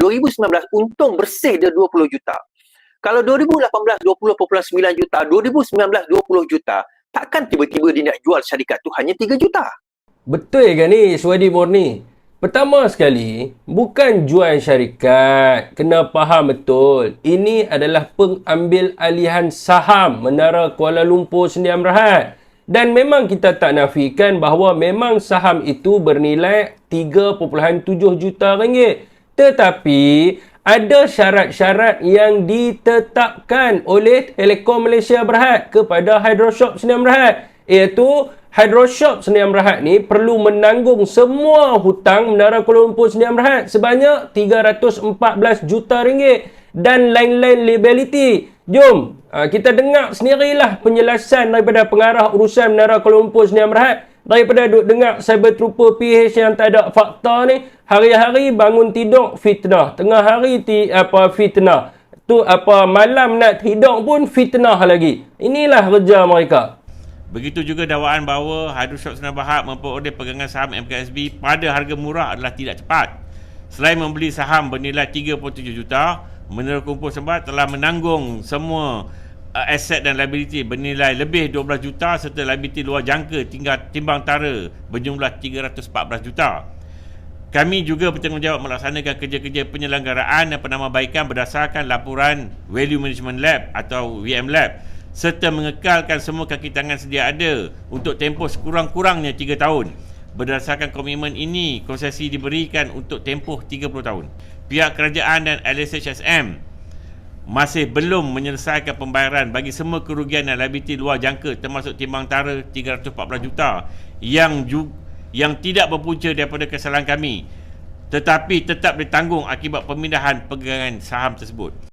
2019 untung bersih dia 20 juta. Kalau 2018 20.9 juta, 2019 20 juta, takkan tiba-tiba dia nak jual syarikat tu hanya 3 juta. Betul ke ni Suwadi Murni? Pertama sekali, bukan jual syarikat. Kena faham betul. Ini adalah pengambil alihan saham Menara Kuala Lumpur Sendiam Rahat. Dan memang kita tak nafikan bahawa memang saham itu bernilai 3.7 juta ringgit. Tetapi ada syarat-syarat yang ditetapkan oleh Telekom Malaysia Berhad kepada Hydroshop Sendiam Berhad iaitu Hydroshop Sendiam Berhad ni perlu menanggung semua hutang Menara Kuala Lumpur Sendiam Berhad sebanyak 314 juta ringgit dan lain-lain liability. Jom uh, kita dengar sendirilah penjelasan daripada pengarah urusan Menara Kuala Lumpur Sendiam Berhad daripada duk dengar cyber trooper PH yang tak ada fakta ni hari-hari bangun tidur fitnah. Tengah hari ti apa fitnah. Tu apa malam nak tidur pun fitnah lagi. Inilah kerja mereka. Begitu juga dakwaan bahawa Hydroshop Senang Bahak memperoleh pegangan saham MKSB pada harga murah adalah tidak tepat. Selain membeli saham bernilai 3.7 juta, Menara Kumpul Sembat telah menanggung semua uh, aset dan liability bernilai lebih 12 juta serta liability luar jangka tinggal timbang tara berjumlah 314 juta. Kami juga bertanggungjawab melaksanakan kerja-kerja penyelenggaraan dan penambahbaikan berdasarkan laporan Value Management Lab atau VM Lab serta mengekalkan semua kaki tangan sedia ada untuk tempoh sekurang-kurangnya 3 tahun. Berdasarkan komitmen ini, konsesi diberikan untuk tempoh 30 tahun. Pihak kerajaan dan LSHSM masih belum menyelesaikan pembayaran bagi semua kerugian dan liability luar jangka termasuk timbang tara 314 juta yang ju- yang tidak berpunca daripada kesalahan kami tetapi tetap ditanggung akibat pemindahan pegangan saham tersebut.